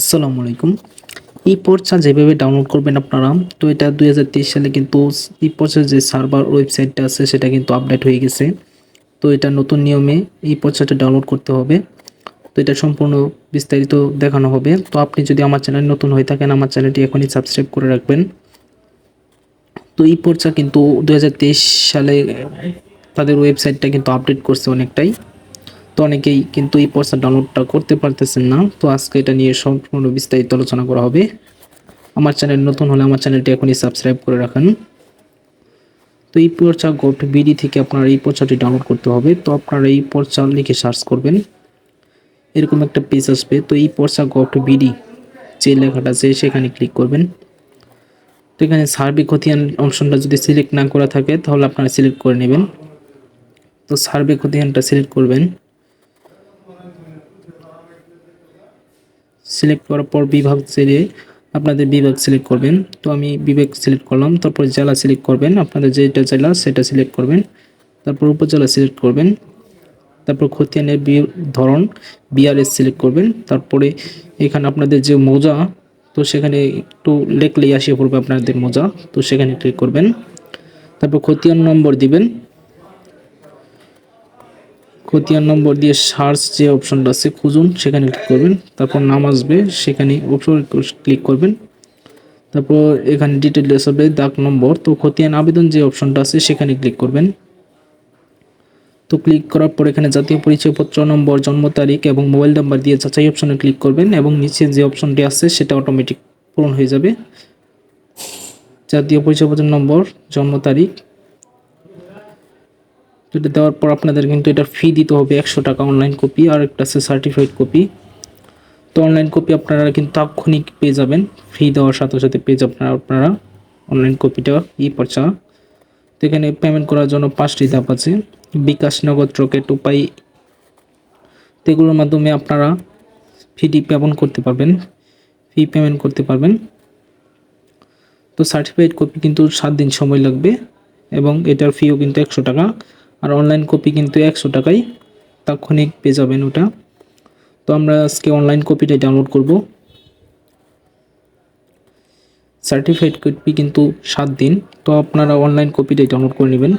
আসসালামু আলাইকুম। এই পর্চা যেভাবে ডাউনলোড করবেন আপনারা, তো এটা দুই হাজার তেইশ সালে কিন্তু এই পর্চার যে সার্ভার ওয়েবসাইটটা আছে, সেটা কিন্তু আপডেট হয়ে গেছে। তো এটা নতুন নিয়মে এই পর্চাটা ডাউনলোড করতে হবে। তো এটা সম্পূর্ণ বিস্তারিত দেখানো হবে। তো আপনি যদি আমার চ্যানেল নতুন হয়ে থাকেন, আমার চ্যানেলটি এখনই সাবস্ক্রাইব করে রাখবেন। তো এই পর্চা কিন্তু দু হাজার তেইশ সালে তাদের ওয়েবসাইটটা কিন্তু আপডেট করছে অনেকটাই। তো অনেকেই কিন্তু এই পর্চা ডাউনলোডটা করতে পারতেছেন না। তো আজকে এটা নিয়ে সম্পূর্ণ বিস্তারিত আলোচনা করা হবে। আমার চ্যানেল নতুন হলে আমার চ্যানেলটি এখনই সাবস্ক্রাইব করে রাখুন। তো এই পর্চা গোট বিডি থেকে আপনারা এই পর্চাটি ডাউনলোড করতে হবে। তো আপনারা এই পর্চা লিখে সার্চ করবেন। এরকম একটা পেজ আসবে। তো এই পর্চা গোট বিডি যে লেখাটা আছে সেখানে ক্লিক করবেন। তো এখানে সার্বিক খতিয়ান অপশনটা যদি সিলেক্ট না করা থাকে তাহলে আপনারা সিলেক্ট করে নেবেন। তো সার্ভে খতিয়ানটা সিলেক্ট করবেন। সিলেক্ট করার পর বিভাগ ছেড়ে আপনাদের বিভাগ সিলেক্ট করবেন। তো আমি বিভাগ সিলেক্ট করলাম, তারপর জেলা সিলেক্ট করবেন। আপনাদের যেটা জেলা, সেটা সিলেক্ট করবেন। তারপর উপজেলা সিলেক্ট করবেন। তারপর খতিয়ানের ধরন বিআরএস সিলেক্ট করবেন। তারপরে এখানে আপনাদের যে মোজা, তো সেখানে একটু লেখলেই আসিয়ে পড়বে আপনাদের মোজা। তো সেখানে ক্লিক করবেন। তারপর খতিয়ান নম্বর দিবেন। খতিয়ান নম্বর দিয়ে সার্চ যে অপশনটা আছে খুঁজুন, সেখানে ক্লিক করবেন। তারপর নাম আসবে, সেখানে অপশন ক্লিক করবেন। তারপর এখানে ডিটেলস হবে দাগ নম্বর। তো খতিয়ান আবেদন যে অপশনটা আছে, সেখানে ক্লিক করবেন। তো ক্লিক করার পর এখানে জাতীয় পরিচয়পত্র নম্বর, জন্ম তারিখ এবং মোবাইল নাম্বার দিয়ে যাচাই অপশনে ক্লিক করবেন এবং নিচে যে অপশনটি আছে, সেটা অটোমেটিক পূরণ হয়ে যাবে। জাতীয় পরিচয়পত্র নম্বর, জন্ম তারিখ এটা দেওয়ার পর আপনাদের কিন্তু এটা ফি দিতে হবে একশো টাকা অনলাইন কপি আর একটা আছে সার্টিফাইড কপি তো অনলাইন কপি আপনারা কিন্তু তাৎক্ষণিক পেয়ে যাবেন। ফি দেওয়ার সাথে সাথে পেয়ে যাবেন আপনারা অনলাইন কপিটা ই পর্চা। তো এখানে পেমেন্ট করার জন্য পাঁচটি ধাপ আছে। বিকাশ নগদ রকেট তো এগুলোর মাধ্যমে আপনারা ফিটি পেমেন্ট করতে পারবেন। ফি পেমেন্ট করতে পারবেন। তো সার্টিফাইড কপি কিন্তু সাত দিন সময় লাগবে এবং এটার ফিও কিন্তু একশো টাকা। আর অনলাইন কপি কিন্তু একশো টাকায় তাৎক্ষণিক পেয়ে যাবেন ওটা। তো আমরা আজকে অনলাইন কপিটাই ডাউনলোড করব। সার্টিফাইড কপি কিন্তু সাত দিন, তো আপনারা অনলাইন কপিটাই ডাউনলোড করে নেবেন।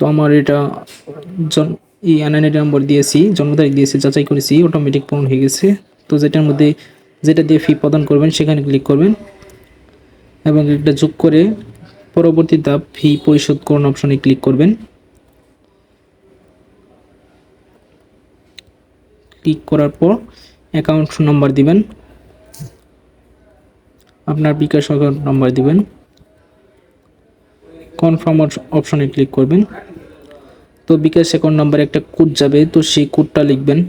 তো আমার এটা জন এই এনআইডি নম্বর দিয়েছি, জন্ম তারিখ দিয়েছি, যাচাই করেছি অটোমেটিক পূরণ হয়ে গেছে। তো যেটার মধ্যে যেটা দিয়ে ফি প্রদান করবেন, সেখানে ক্লিক করবেন এবং এটা যোগ করে পরবর্তী ধাপ ফি পরিশোধ করুন অপশনে ক্লিক করবেন। ক্লিক করার পর অ্যাকাউন্ট নাম্বার দিবেন। আপনার বিকাশ অ্যাকাউন্ট নাম্বার দিবেন। কনফার্ম অপশনে ক্লিক করবেন। তো বিকাশ অ্যাকাউন্ট নাম্বার একটা কোড যাবে, তো সেই কোডটা লিখবেন।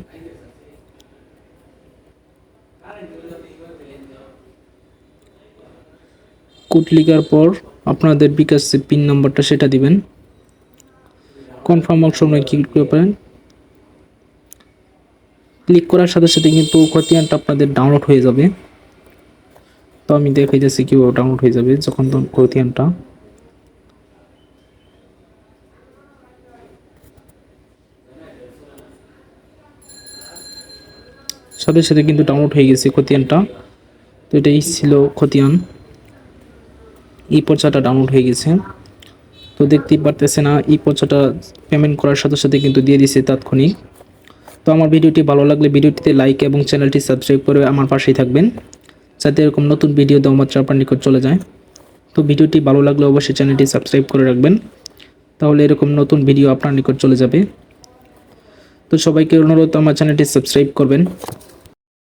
কোড লেখার পর আপনাদের বিকাশ পিন নাম্বারটা সেটা দিবেন। কনফার্ম অপশনে ক্লিক করে পারেন। ক্লিক করার সাথে সাথে কিন্তু খতিয়ানটা আপনাদের ডাউনলোড হয়ে যাবে। তো আমি দেখাই যাচ্ছি কীভাবে ডাউনলোড হয়ে যাবে যখন তখন খতিয়ানটা। সাথে সাথে কিন্তু ডাউনলোড হয়ে গেছে খতিয়ানটা। তো এটাই ছিল খতিয়ান। ই পর্চাটা ডাউনলোড হয়ে গেছে। তো দেখতেই পারতেছে না ই পর্চাটা পেমেন্ট করার সাথে সাথে কিন্তু দিয়ে দিছে তাৎক্ষণিক। তো আমার ভিডিওটি ভালো লাগলে ভিডিওটিতে লাইক এবং চ্যানেলটি সাবস্ক্রাইব করে আমার পাশেই থাকবেন, যাতে এরকম নতুন ভিডিও দেওয়া আপনার নিকট চলে যায়। তো ভিডিওটি ভালো লাগলে অবশ্যই চ্যানেলটি সাবস্ক্রাইব করে রাখবেন, তাহলে এরকম নতুন ভিডিও আপনার নিকট চলে যাবে। তো সবাইকে অনুরোধ, আমার চ্যানেলটি সাবস্ক্রাইব করবেন।